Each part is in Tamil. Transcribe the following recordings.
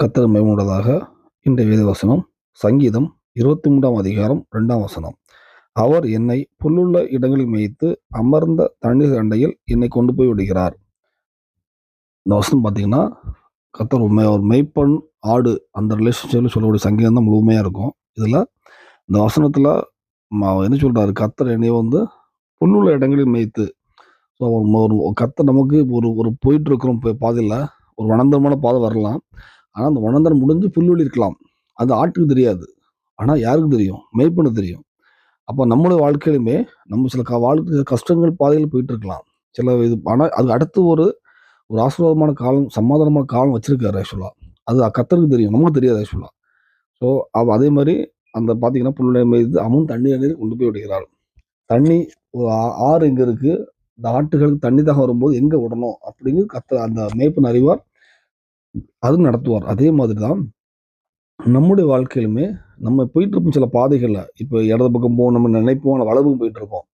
கத்தர் மேம்படுவதாக இன்றைய வேதவசனம். சங்கீதம் இருபத்தி மூன்றாம் அதிகாரம் ரெண்டாம் வசனம். அவர் என்னை புல்லுள்ள இடங்களில் மேய்த்து அமர்ந்த தண்ணீர் அண்டையில் என்னை கொண்டு போய் விடுகிறார். இந்த வசனம் பார்த்தீங்கன்னா கத்தர் ஒரு ஒரு மெய்ப்பன் ஆடு. அந்த ரிலேஷன்ஷிப்பில் சொல்லக்கூடிய சங்கீதம் தான் முழுமையாக இருக்கும். இதில் இந்த வசனத்தில் என்ன சொல்கிறாரு கத்தர் என்னை வந்து புல்லுள்ள இடங்களில் மேய்த்து. ஸோ ஒரு கத்தர் நமக்கு ஒரு ஒரு போயிட்டு இருக்கிறோம் இப்போ பாதையில் ஒரு வனந்தரமான பாதை வரலாம். ஆனால் அந்த வனந்தரம் முடிஞ்சு புல்வெளி இருக்கலாம். அது ஆட்டுக்கு தெரியாது. ஆனால் யாருக்கு தெரியும்? மெய்ப்பனுக்கு தெரியும். அப்போ நம்மளுடைய வாழ்க்கையிலுமே நம்ம சில க வாழ்க்கை கஷ்டங்கள் பாதையில் போயிட்டு இருக்கலாம் சில இது ஆனால் அது அடுத்து ஒரு ஒரு ஆசீர்வாதமான காலம் சமாதானமான காலம் வச்சுருக்காரு ஆக்சுவலாக அது கத்தருக்கு தெரியும். நமக்கு தெரியாது ஆக்சுவலாக ஸோ அவ அதே மாதிரி அந்த பார்த்தீங்கன்னா புல்லுடைய மீது அமுன் தண்ணி அணியில் கொண்டு போய் விடுகிறாள். தண்ணி ஒரு ஆறு இங்கே இருக்குது இந்த ஆட்டுகளுக்கு தண்ணி தாகம் வரும்போது எங்கே விடணும்? அப்படிங்கிறது கத்த அந்த மேய்ப்பன் அறிவார். அது நடத்துவார். அதே மாதிரி தான் நம்முடைய வாழ்க்கையிலுமே நம்ம போயிட்டு சில பாதைகளில். இப்போ இடது பக்கம் போகணும் நம்ம நினைப்போம் ஆனால் வலது போயிட்டு இருப்போம்.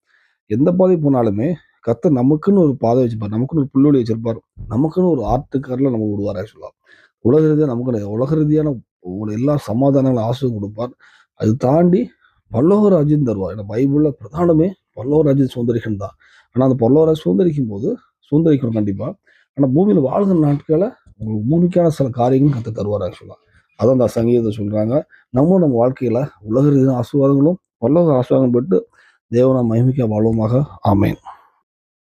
எந்த பாதை போனாலுமே கத்த நமக்குன்னு ஒரு பாதை வச்சுப்பார் நமக்குன்னு ஒரு புள்ளொழி வச்சிருப்பார். நமக்குன்னு ஒரு ஆர்ட்டுக்காரில் நம்ம விடுவார் ஆக்சுவலாக உலக ரீதியாக நமக்கு உலக ரீதியான ஒரு எல்லா சமாதானங்களும் ஆசையும் கொடுப்பார். அது தாண்டி பல்லவ ராஜ்யம் தருவார். ஏன்னா பைபிளில் பிரதானமே பல்லவ ராஜ்யம் சுதந்திரிக்கணும் தான். ஆனால் அந்த பல்லவ ராஜ்யம் சுதந்திரிக்கும் போது சுதந்திரிக்கணும் கண்டிப்பாக ஆனால் பூமியில் வாழ்கிற நாட்களை உங்களுக்கு பூமிக்கான சில காரியங்களும் கற்று தருவார் ஆக்சுவலாக அதான் அந்த சங்கீதத்தை சொல்கிறாங்க நம்மளும் நம்ம வாழ்க்கையில் உலக ரீதியான ஆசீர்வாதங்களும் பல்லவ ஆசீர்வாதம் பெற்று தேவனை மகிமிக்க வாழ்வோமாக. ஆமேன்.